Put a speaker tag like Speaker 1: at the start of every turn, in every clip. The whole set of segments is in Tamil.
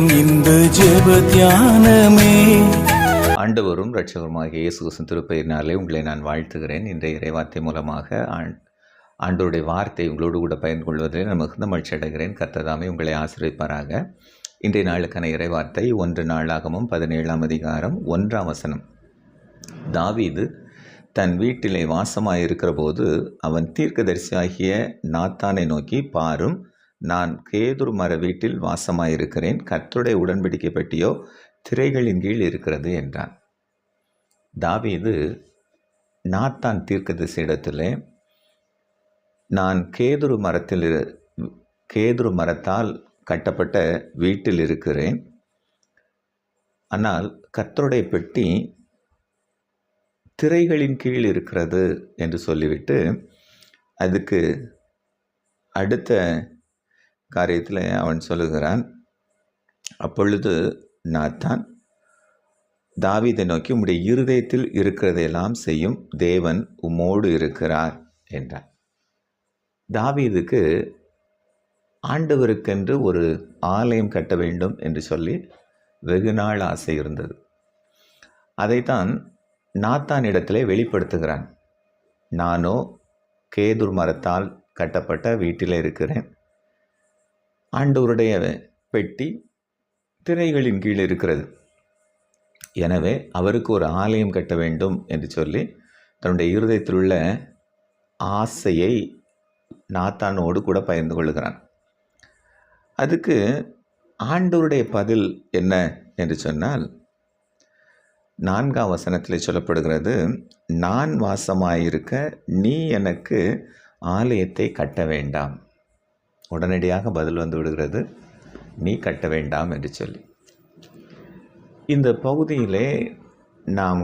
Speaker 1: நேரம் இந்த ஜெப தியானமே.
Speaker 2: ஆண்டவரும் ரட்சகருமாக இயேசு திருப்பயினாலே திருப்பெயரினாலே உங்களை நான் வாழ்த்துகிறேன். இன்றைய இறைவார்த்தை மூலமாக ஆண் ஆண்டோருடைய வார்த்தை உங்களோடு கூட பயன் கொள்வதில் நான் மிகுந்த மகிழ்ச்சி அடைகிறேன். கத்ததாமே உங்களை ஆசிரியப்பாராக இன்றைய நாளுக்கான இறைவார்த்தை ஒன்று நாளாகவும் பதினேழாம் அதிகாரம் ஒன்றாம் வசனம். தாவீது தன் வீட்டிலே வாசமாயிருக்கிற போது அவன் தீர்க்கதரிசியாகிய நாத்தானை நோக்கி பாரும் நான் கேதுரு மர வீட்டில் வாசமாயிருக்கிறேன். கர்த்தருடைய உடன்படிக்கை பெட்டியோ திரைகளின் கீழ் இருக்கிறது என்றான். தாவீது நாத்தான் தீர்க்கதரிசியிடத்தில் நான் கேதுரு மரத்தில் இரு- கேதுரு மரத்தால் கட்டப்பட்ட வீட்டில் இருக்கிறேன். ஆனால் கர்த்தருடைய பெட்டி திரைகளின் கீழ் இருக்கிறது என்று சொல்லிவிட்டு அதுக்கு அடுத்த காரியத்தில் அவன் சொல்லுகிறான் அப்பொழுது நாத்தான் தாவீதை நோக்கி உம்முடைய இருதயத்தில் இருக்கிறதையெல்லாம் செய்யும் தேவன் உம்மோடு இருக்கிறார் என்றார் தாவீதுக்கு ஆண்டவருக்கென்று ஒரு ஆலயம் கட்ட வேண்டும் என்று சொல்லி வெகு நாள் ஆசை இருந்தது. அதைத்தான் நாத்தான் இடத்திலே வெளிப்படுத்துகிறான். நானோ கேதுர் மரத்தால் கட்டப்பட்ட வீட்டில் இருக்கிறேன். ஆண்டவருடைய பெட்டி திரைகளின் கீழ் இருக்கிறது. எனவே அவருக்கு ஒரு ஆலயம் கட்ட வேண்டும் என்று சொல்லி தன்னுடைய இருதயத்தில் உள்ள ஆசையை நாத்தானோடு கூட பகிர்ந்து கொள்கிறான். அதுக்கு ஆண்டவருடைய பதில் என்ன என்று சொன்னால் நான்காம் வசனத்தில் சொல்லப்படுகிறது நான் வாசமாயிருக்க நீ எனக்கு ஆலயத்தை கட்ட வேண்டாம். உடனடியாக பதில் வந்து விடுகிறது. நீ கட்ட வேண்டாம் என்று சொல்லி. இந்த பகுதியிலே நாம்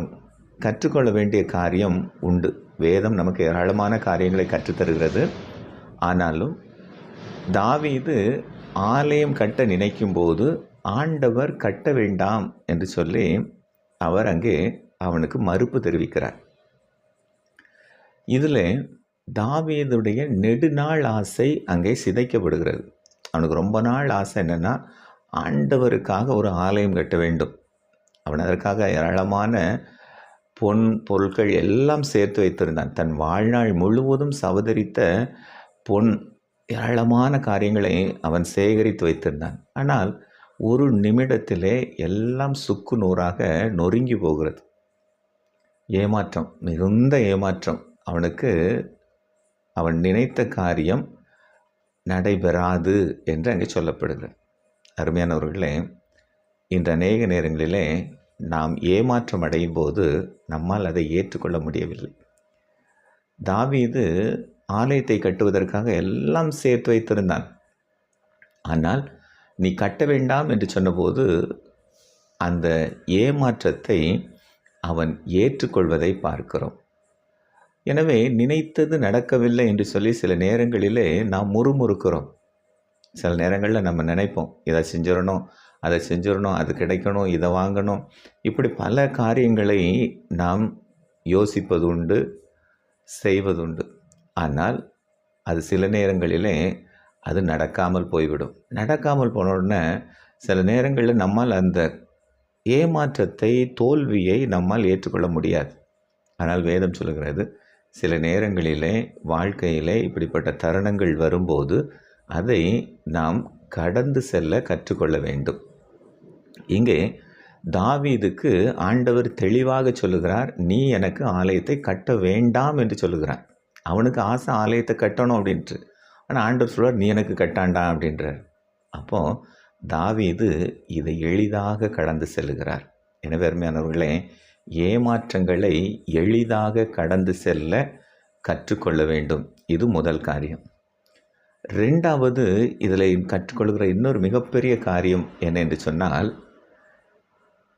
Speaker 2: கற்றுக்கொள்ள வேண்டிய காரியம் உண்டு. வேதம் நமக்கு ஏராளமான காரியங்களை கற்றுத்தருகிறது. ஆனாலும் தாவீது ஆலயம் கட்ட நினைக்கும் போது ஆண்டவர் கட்ட வேண்டாம் என்று சொல்லி அவர் அங்கே அவனுக்கு மறுப்பு தெரிவிக்கிறார். இதில் தாவீதுடைய நெடுநாள் ஆசை அங்கே சிதைக்கப்படுகிறது. அவனுக்கு ரொம்ப நாள் ஆசை என்னென்னா ஆண்டவருக்காக ஒரு ஆலயம் கட்ட வேண்டும். அவன் அதற்காக ஏராளமான பொன் பொருட்கள் எல்லாம் சேர்த்து வைத்திருந்தான். தன் வாழ்நாள் முழுவதும் சவதரித்த பொன் ஏராளமான காரியங்களை அவன் சேகரித்து வைத்திருந்தான். ஆனால் ஒரு நிமிடத்திலே எல்லாம் சுக்கு நூறாக நொறுங்கி போகிறது. ஏமாற்றம் மிகுந்த ஏமாற்றம் அவனுக்கு அவன் நினைத்த காரியம் நடைபெறாது என்று அங்கே சொல்லப்படுகிறது. அருமையானவர்களே இன்று அநேக நேரங்களிலே நாம் ஏமாற்றம் அடையும் போது நம்மால் அதை ஏற்றுக்கொள்ள முடியவில்லை. தாவீது ஆலயத்தை கட்டுவதற்காக எல்லாம் சேர்த்து வைத்திருந்தான். ஆனால் நீ கட்ட வேண்டாம் என்று சொன்னபோது அந்த ஏமாற்றத்தை அவன் ஏற்றுக்கொள்வதை பார்க்கிறோம். எனவே நினைத்தது நடக்கவில்லை என்று சொல்லி சில நேரங்களிலே நாம் முறுமுறுக்கிறோம். சில நேரங்களில் நம்ம நினைப்போம் இதை செஞ்சிடணும் அதை செஞ்சிடணும் அது கிடைக்கணும் இதை வாங்கணும். இப்படி பல காரியங்களை நாம் யோசிப்பது உண்டு செய்வதுண்டு. ஆனால் அது சில நேரங்களிலே அது நடக்காமல் போய்விடும். நடக்காமல் போன உடனே சில நேரங்களில் நம்மால் அந்த ஏமாற்றத்தை தோல்வியை நம்மால் ஏற்றுக்கொள்ள முடியாது. ஆனால் வேதம் சொல்லுகிறது சில நேரங்களிலே வாழ்க்கையிலே இப்படிப்பட்ட தருணங்கள் வரும்போது அதை நாம் கடந்து செல்ல கற்றுக்கொள்ள வேண்டும். இங்கே தாவீதுக்கு ஆண்டவர் தெளிவாக சொல்லுகிறார் நீ எனக்கு ஆலயத்தை கட்ட வேண்டாம் என்று சொல்லுகிறார் அவனுக்கு ஆசை ஆலயத்தை கட்டணும் அப்படின்ட்டு. ஆனால் ஆண்டவர் சொல்வார் நீ எனக்கு கட்டாண்டா அப்படின்றார். அப்போது தாவீது இதை எளிதாக கடந்து செல்லுகிறார். எனவே அருமையானவர்களே ஏமாற்றங்களை எளிதாக கடந்து செல்ல கற்றுக்கொள்ள வேண்டும். இது முதல் காரியம். ரெண்டாவது இதில் கற்றுக்கொள்கிற இன்னொரு மிகப்பெரிய காரியம் என்ன என்று சொன்னால்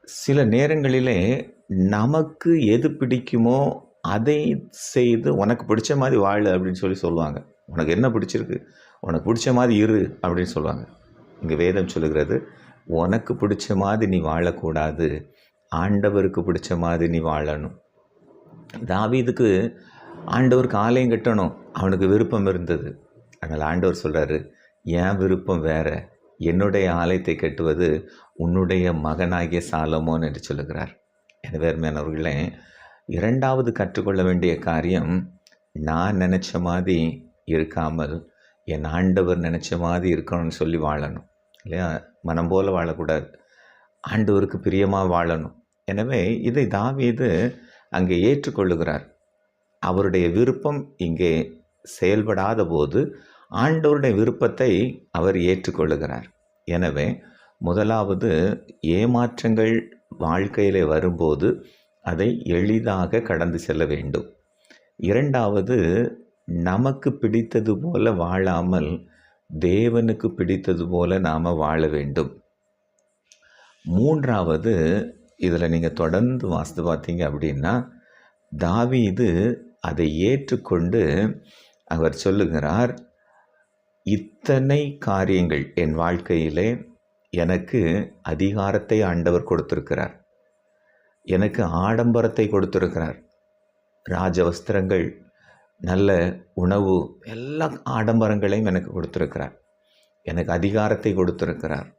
Speaker 2: சில நேரங்களிலே நமக்கு எது பிடிக்குமோ அதை செய்து உனக்கு பிடிச்ச மாதிரி வாழு அப்படின்னு சொல்லி சொல்லுவாங்க. உனக்கு என்ன பிடிச்சிருக்கு? உனக்கு பிடிச்ச மாதிரி இரு அப்படின்னு சொல்லுவாங்க. இங்கே வேதம் சொல்லுகிறது உனக்கு பிடிச்ச மாதிரி நீ வாழக்கூடாது ஆண்டவருக்கு பிடிச்ச மாதிரி நீ வாழணும். தாவீதுக்கு ஆண்டவருக்கு ஆலயம் கட்டணும். அவனுக்கு விருப்பம் இருந்தது. அதனால் ஆண்டவர் சொல்கிறாரு என் விருப்பம் வேற. என்னுடைய ஆலயத்தை கட்டுவது உன்னுடைய மகனாகிய சாலமோன் என்று சொல்லுகிறார். எனவே அருமையானவர்களே இரண்டாவது கற்றுக்கொள்ள வேண்டிய காரியம் நான் நினச்ச மாதிரி இருக்காமல் என் ஆண்டவர் நினச்ச மாதிரி இருக்கணும்னு சொல்லி வாழணும். இல்லையா? மனம் போல் வாழக்கூடாது. ஆண்டவருக்கு பிரியமாக வாழணும். எனவே இதை தாவீது அங்கே ஏற்றுக்கொள்ளுகிறார். அவருடைய விருப்பம் இங்கே செயல்படாத போது ஆண்டவருடைய விருப்பத்தை அவர் ஏற்றுக்கொள்ளுகிறார். எனவே முதலாவது ஏமாற்றங்கள் வாழ்க்கையிலே வரும்போது அதை எளிதாக கடந்து செல்ல வேண்டும். இரண்டாவது நமக்கு பிடித்தது போல வாழாமல் தேவனுக்கு பிடித்தது போல நாம் வாழ வேண்டும். மூன்றாவது இதில் நீங்கள் தொடர்ந்து வாசித்து பார்த்தீங்க அப்படின்னா தாவீது அதை ஏற்றுக்கொண்டு அவர் சொல்லுகிறார் இத்தனை காரியங்கள் என் வாழ்க்கையிலே எனக்கு அதிகாரத்தை ஆண்டவர் கொடுத்திருக்கிறார். எனக்கு ஆடம்பரத்தை கொடுத்திருக்கிறார். ராஜ வஸ்திரங்கள் நல்ல உணவு எல்லா ஆடம்பரங்களையும் எனக்கு கொடுத்துருக்கிறார். எனக்கு அதிகாரத்தை கொடுத்துருக்கிறார்.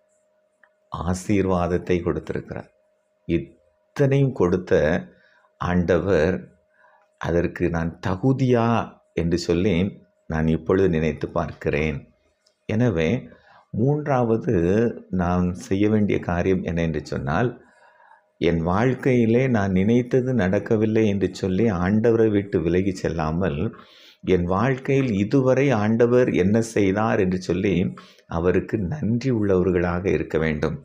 Speaker 2: ஆசீர்வாதத்தை கொடுத்திருக்கிறார். இத்தனையும் கொடுத்த ஆண்டவர் அதற்கு நான் தகுதியா என்று சொல்லி நான் இப்பொழுது நினைத்து பார்க்கிறேன். எனவே மூன்றாவது நாம் செய்ய வேண்டிய காரியம் என்ன என்று சொன்னால் என் வாழ்க்கையிலே நான் நினைத்தது நடக்கவில்லை என்று சொல்லி ஆண்டவரை விட்டு விலகி செல்லாமல் என் வாழ்க்கையில் இதுவரை ஆண்டவர் என்ன செய்தார் என்று சொல்லி அவருக்கு நன்றி உள்ளவர்களாக இருக்க வேண்டும்.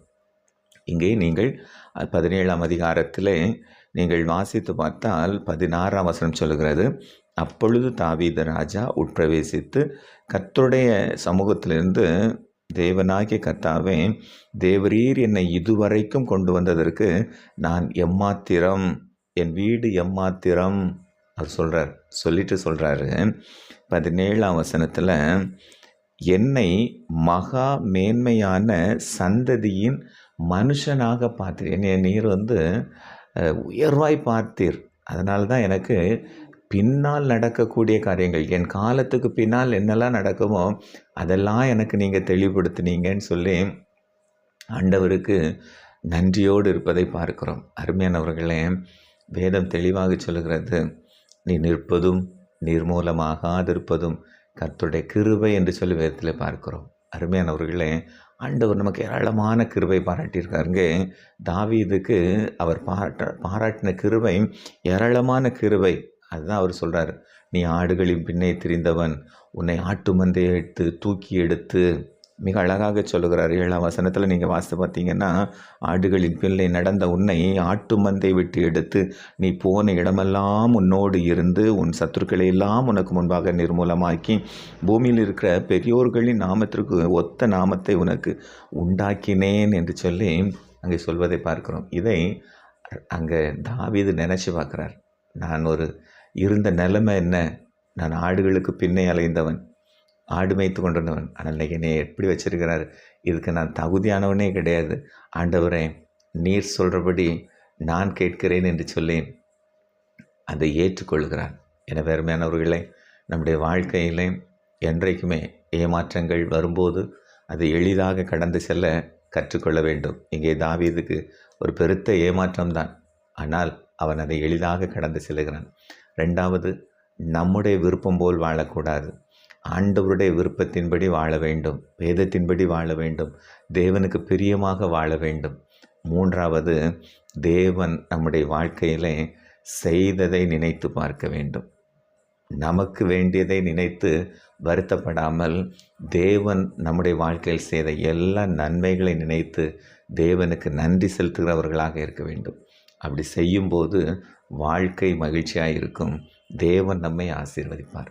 Speaker 2: இங்கே நீங்கள் பதினேழாம் அதிகாரத்தில் நீங்கள் வாசித்து பார்த்தால் பதினாறாம் வசனம் சொல்லுகிறது அப்பொழுது தாவீத ராஜா உட்பிரவேசித்து கத்தருடைய சமூகத்திலிருந்து தேவனாகிய கத்தாவே தேவரீர் என்னை இதுவரைக்கும் கொண்டு வந்ததற்கு நான் எம்மாத்திரம்? என் வீடு எம்மாத்திரம்? அது சொல்கிறார் சொல்லிட்டு சொல்கிறாரு பதினேழாம் வசனத்தில் என்னை மகா மேன்மையான சந்ததியின் மனுஷனாக பார்த்தீர். என்னை நீர் வந்து உயர்வாய் பார்த்தீர். அதனால தான் எனக்கு பின்னால் நடக்கக்கூடிய காரியங்கள் என் காலத்துக்கு பின்னால் என்னெல்லாம் நடக்குமோ அதெல்லாம் எனக்கு நீங்கள் தெளிவுபடுத்தினீங்கன்னு சொல்லி ஆண்டவருக்கு நன்றியோடு இருப்பதை பார்க்கிறோம். அருமையானவர்களே வேதம் தெளிவாக சொல்கிறது நீ நிற்பதும் நிர்மூலமாகாதிருப்பதும் கர்த்தருடைய கிருபை என்று சொல்லி வேதத்தில் பார்க்கிறோம். அருமையானவர்களே ஆண்டவர் நமக்கு ஏராளமான கிருபை பாராட்டியிருக்காருங்க தாவீதுக்கு அவர் பாராட்ட பாராட்டின கிருபை ஏராளமான கிருபை. அதுதான் அவர் சொல்கிறார் நீ ஆடுகளின் பின்னே திரிந்தவன் உன்னை ஆட்டு மந்தையை எடுத்து தூக்கி எடுத்து மிக அழகாக சொல்லுகிறார். ஏழாம் வசனத்தில் நீங்கள் வாசித்து பார்த்தீங்கன்னா ஆடுகளின் பிள்ளை நடந்த உன்னை ஆட்டு மந்தை விட்டு எடுத்து நீ போன இடமெல்லாம் உன்னோடு இருந்து உன் சத்துருக்களை எல்லாம் உனக்கு முன்பாக நிர்மூலமாக்கி பூமியில் இருக்கிற பெரியோர்களின் நாமத்திற்கு ஒத்த நாமத்தை உனக்கு உண்டாக்கினேன் என்று சொல்லி அங்கே சொல்வதை பார்க்கிறோம். இதை அங்கே தாவீது நினச்சி பார்க்குறார். நான் ஒரு இருந்த நிலைமை என்ன? நான் ஆடுகளுக்கு பின்னே அலைந்தவன். ஆடு மேய்த்து கொண்டிருந்தவன். ஆனால் என்னை எப்படி வச்சிருக்கிறார்? இதுக்கு நான் தகுதியானவனே கிடையாது. ஆண்டவரே நீர் சொல்கிறபடி நான் கேட்கிறேன் என்று சொல்லி அதை ஏற்றுக்கொள்கிறான். என பெருமையானவர்களே நம்முடைய வாழ்க்கையிலே என்றைக்குமே ஏமாற்றங்கள் வரும்போது அதை எளிதாக கடந்து செல்ல கற்றுக்கொள்ள வேண்டும். இங்கே தாவீதுக்கு ஒரு பெருத்த ஏமாற்றம்தான் ஆனால் அவன் அதை எளிதாக கடந்து செல்கிறான் ரெண்டாவது நம்முடைய விருப்பம் போல் வாழக்கூடாது. ஆண்டவருடைய விருப்பத்தின்படி வாழ வேண்டும் வேதத்தின்படி வாழ வேண்டும் தேவனுக்கு பிரியமாக வாழ வேண்டும். மூன்றாவது தேவன் நம்முடைய வாழ்க்கையிலே செய்ததை நினைத்து பார்க்க வேண்டும். நமக்கு வேண்டியதை நினைத்து வருத்தப்படாமல் தேவன் நம்முடைய வாழ்க்கையில் செய்த எல்லா நன்மைகளை நினைத்து தேவனுக்கு நன்றி செலுத்துகிறவர்களாக இருக்க வேண்டும். அப்படி செய்யும்போது வாழ்க்கை மகிழ்ச்சியாக இருக்கும் தேவன் நம்மை ஆசீர்வதிப்பார்.